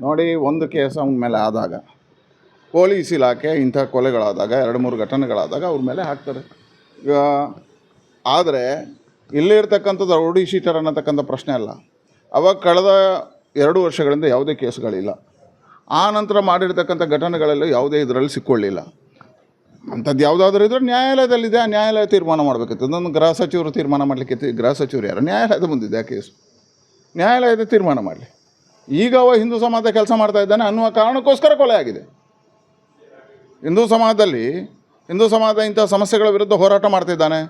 ನೋಡಿ, ಒಂದು ಕೇಸ್ ಅವನ ಮೇಲೆ ಆದಾಗ, ಪೊಲೀಸ್ ಇಲಾಖೆ ಇಂಥ ಕೊಲೆಗಳಾದಾಗ, ಎರಡು ಮೂರು ಘಟನೆಗಳಾದಾಗ ಅವ್ರ ಮೇಲೆ ಹಾಕ್ತಾರೆ. ಈಗ, ಆದರೆ ಇಲ್ಲಿರ್ತಕ್ಕಂಥದ್ದು ರೌಡಿ ಶೀಟರ್ ಅನ್ನತಕ್ಕಂಥ ಪ್ರಶ್ನೆ ಅಲ್ಲ. ಅವಾಗ ಕಳೆದ ಎರಡು ವರ್ಷಗಳಿಂದ ಯಾವುದೇ ಕೇಸ್ಗಳಿಲ್ಲ. ಆ ನಂತರ ಮಾಡಿರ್ತಕ್ಕಂಥ ಘಟನೆಗಳಲ್ಲೂ ಯಾವುದೇ ಇದರಲ್ಲಿ ಸಿಕ್ಕೊಳ್ಳಿಲ್ಲ. ಅಂಥದ್ದು ಯಾವುದಾದ್ರೂ ಇದ್ರೆ ನ್ಯಾಯಾಲಯದಲ್ಲಿದೆ, ಆ ನ್ಯಾಯಾಲಯ ತೀರ್ಮಾನ ಮಾಡಬೇಕಿತ್ತು. ಅದನ್ನು ಗೃಹ ಸಚಿವರು ತೀರ್ಮಾನ ಮಾಡಲಿಕ್ಕೆ ಗೃಹ ಸಚಿವರು ಯಾರು? ನ್ಯಾಯಾಲಯದ ಮುಂದಿದೆ ಆ ಕೇಸು. ನ್ಯಾಯಾಲಯದ ತೀರ್ಮಾನ ಮಾಡಲಿ. ಈಗ ಅವ ಹಿಂದೂ ಸಮಾಜ ಕೆಲಸ ಮಾಡ್ತಾ ಇದ್ದಾನೆ ಅನ್ನುವ ಕಾರಣಕ್ಕೋಸ್ಕರ ಕೊಲೆ ಆಗಿದೆ. ಹಿಂದೂ ಸಮಾಜದಲ್ಲಿ, ಹಿಂದೂ ಸಮಾಜ ಇಂಥ ಸಮಸ್ಯೆಗಳ ವಿರುದ್ಧ ಹೋರಾಟ ಮಾಡ್ತಿದ್ದಾನೆ.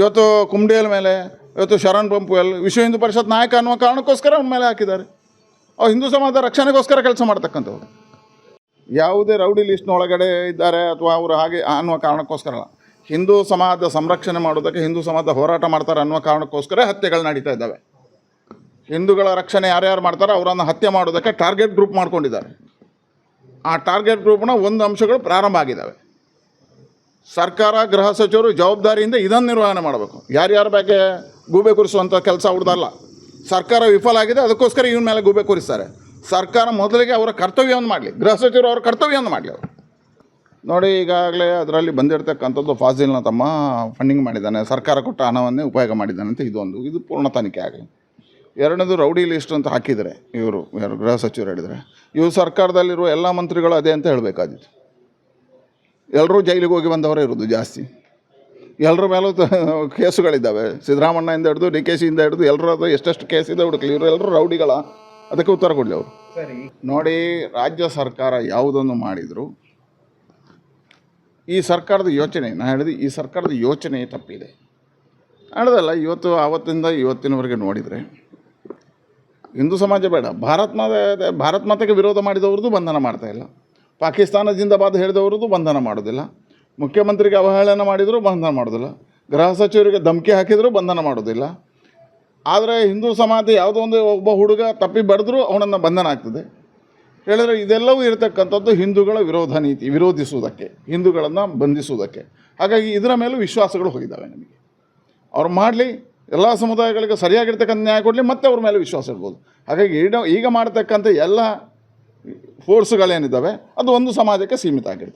ಇವತ್ತು ಕುಮ್ಡಿಯಲ್ ಮೇಲೆ, ಇವತ್ತು ಶರಣ್ ಪಂಪುಯಲ್ ವಿಶ್ವ ಹಿಂದೂ ಪರಿಷತ್ ನಾಯಕ ಅನ್ನುವ ಕಾರಣಕ್ಕೋಸ್ಕರ ಅವನ ಮೇಲೆ ಹಾಕಿದ್ದಾರೆ. ಅವು ಹಿಂದೂ ಸಮಾಜದ ರಕ್ಷಣೆಗೋಸ್ಕರ ಕೆಲಸ ಮಾಡ್ತಕ್ಕಂಥವ್ರು. ಯಾವುದೇ ರೌಡಿ ಲಿಸ್ಟ್ನ ಒಳಗಡೆ ಇದ್ದಾರೆ ಅಥವಾ ಅವರು ಹಾಗೆ ಅನ್ನುವ ಕಾರಣಕ್ಕೋಸ್ಕರ ಹಿಂದೂ ಸಮಾಜದ ಸಂರಕ್ಷಣೆ ಮಾಡೋದಕ್ಕೆ ಹಿಂದೂ ಸಮಾಜದ ಹೋರಾಟ ಮಾಡ್ತಾರೆ ಅನ್ನುವ ಕಾರಣಕ್ಕೋಸ್ಕರ ಹತ್ಯೆಗಳು ನಡೀತಾ ಇದ್ದಾವೆ. ಹಿಂದೂಗಳ ರಕ್ಷಣೆ ಯಾರ್ಯಾರು ಮಾಡ್ತಾರೋ ಅವರನ್ನು ಹತ್ಯೆ ಮಾಡೋದಕ್ಕೆ ಟಾರ್ಗೆಟ್ ಗ್ರೂಪ್ ಮಾಡ್ಕೊಂಡಿದ್ದಾರೆ. ಆ ಟಾರ್ಗೆಟ್ ಗ್ರೂಪ್ನ ಒಂದು ಅಂಶಗಳು ಪ್ರಾರಂಭ ಆಗಿದ್ದಾವೆ. ಸರ್ಕಾರ, ಗೃಹ ಸಚಿವರು ಜವಾಬ್ದಾರಿಯಿಂದ ಇದನ್ನು ನಿರ್ವಹಣೆ ಮಾಡಬೇಕು. ಯಾರ್ಯಾರ ಬಗ್ಗೆ ಗೂಬೆ ಕೂರಿಸುವಂಥ ಕೆಲಸ ಅವ್ರದ್ದಲ್ಲ. ಸರ್ಕಾರ ವಿಫಲ ಆಗಿದೆ, ಅದಕ್ಕೋಸ್ಕರ ಇವನ ಮೇಲೆ ಗೂಬೆ ಕೂರಿಸ್ತಾರೆ. ಸರ್ಕಾರ ಮೊದಲಿಗೆ ಅವರ ಕರ್ತವ್ಯವನ್ನು ಮಾಡಲಿ. ಗೃಹ ಸಚಿವರು ಅವರ ಕರ್ತವ್ಯವನ್ನು ಮಾಡಲಿ ಅವರು. ನೋಡಿ, ಈಗಾಗಲೇ ಅದರಲ್ಲಿ ಬಂದಿರತಕ್ಕಂಥದ್ದು ಫಾಜಿಲ್ನ ತಮ್ಮ ಫಂಡಿಂಗ್ ಮಾಡಿದ್ದಾನೆ. ಸರ್ಕಾರ ಕೊಟ್ಟ ಹಣವನ್ನೇ ಉಪಯೋಗ ಮಾಡಿದ್ದಾನೆ ಅಂತ ಇದೊಂದು. ಇದು ಪೂರ್ಣ ತನಿಖೆ ಆಗಲಿ. ಎರಡನೇದು ರೌಡಿ ಲಿಸ್ಟ್ ಅಂತ ಹಾಕಿದರೆ ಇವರು, ಯಾರು ಗೃಹ ಸಚಿವರು ಹೇಳಿದರೆ ಇವರು ಸರ್ಕಾರದಲ್ಲಿರುವ ಎಲ್ಲ ಮಂತ್ರಿಗಳು ಅದೇ ಅಂತ ಹೇಳಬೇಕಾದಿತ್ತು. ಎಲ್ಲರೂ ಜೈಲಿಗೆ ಹೋಗಿ ಬಂದವರೇ ಇರೋದು ಜಾಸ್ತಿ. ಎಲ್ಲರ ಮೇಲೂ ಕೇಸುಗಳಿದ್ದಾವೆ. ಸಿದ್ದರಾಮಣ್ಣಯಿಂದ ಹಿಡಿದು ಡಿ ಕೆ ಸಿಯಿಂದ ಹಿಡಿದು ಎಲ್ಲರದ್ದು ಎಷ್ಟೆಷ್ಟು ಕೇಸ್ ಇದೆ ಹುಡುಕಲಿ, ಇವರು ಎಲ್ಲರೂ ರೌಡಿಗಳ. ಅದಕ್ಕೆ ಉತ್ತರ ಕೊಡಲಿ ಅವರು. ಸರಿ ನೋಡಿ, ರಾಜ್ಯ ಸರ್ಕಾರ ಯಾವುದನ್ನು ಮಾಡಿದರು? ಈ ಸರ್ಕಾರದ ಯೋಚನೆ ನಾನು ಹೇಳಿದೆ ಈ ಸರ್ಕಾರದ ಯೋಚನೆ ತಪ್ಪಿದೆ. ಹೇಳಿದಲ್ಲ ಇವತ್ತು, ಆವತ್ತಿಂದ ಇವತ್ತಿನವರೆಗೆ ನೋಡಿದರೆ ಹಿಂದೂ ಸಮಾಜ ಬೇಡ. ಭಾರತ ಮಾತೆ, ಭಾರತ್ ಮಾತೆಗೆ ವಿರೋಧ ಮಾಡಿದವ್ರದ್ದು ಬಂಧನ ಮಾಡ್ತಾ ಇಲ್ಲ. ಪಾಕಿಸ್ತಾನ ಜಿಂದಾಬಾದ್ ಹೇಳಿದವ್ರದ್ದು ಬಂಧನ ಮಾಡೋದಿಲ್ಲ. ಮುಖ್ಯಮಂತ್ರಿಗೆ ಅವಹೇಳನ ಮಾಡಿದರೂ ಬಂಧನ ಮಾಡೋದಿಲ್ಲ. ಗೃಹ ಸಚಿವರಿಗೆ ಧಮಕಿ ಹಾಕಿದರೂ ಬಂಧನ ಮಾಡೋದಿಲ್ಲ. ಆದರೆ ಹಿಂದೂ ಸಮಾಜ ಯಾವುದೋ ಒಂದು ಒಬ್ಬ ಹುಡುಗ ತಪ್ಪಿ ಬಡಿದ್ರೂ ಅವನನ್ನು ಬಂಧನ ಆಗ್ತದೆ. ಹೇಳಿದ್ರೆ ಇದೆಲ್ಲವೂ ಇರತಕ್ಕಂಥದ್ದು ಹಿಂದೂಗಳ ವಿರೋಧ ನೀತಿ, ವಿರೋಧಿಸುವುದಕ್ಕೆ, ಹಿಂದೂಗಳನ್ನು ಬಂಧಿಸುವುದಕ್ಕೆ. ಹಾಗಾಗಿ ಇದರ ಮೇಲೂ ವಿಶ್ವಾಸಗಳು ಹೋಗಿದ್ದಾವೆ ನಮಗೆ. ಅವ್ರು ಮಾಡಲಿ ಎಲ್ಲ ಸಮುದಾಯಗಳಿಗೆ ಸರಿಯಾಗಿರ್ತಕ್ಕಂಥ ನ್ಯಾಯ ಕೊಡಲಿ, ಮತ್ತೆ ಅವ್ರ ಮೇಲೆ ವಿಶ್ವಾಸ ಇಡ್ಬೋದು. ಹಾಗಾಗಿ ಈಗ ಈಗ ಮಾಡ್ತಕ್ಕಂಥ ಎಲ್ಲ ಫೋರ್ಸ್ಗಳೇನಿದ್ದಾವೆ ಅದು ಒಂದು ಸಮಾಜಕ್ಕೆ ಸೀಮಿತ ಆಗಿರ್ತದೆ.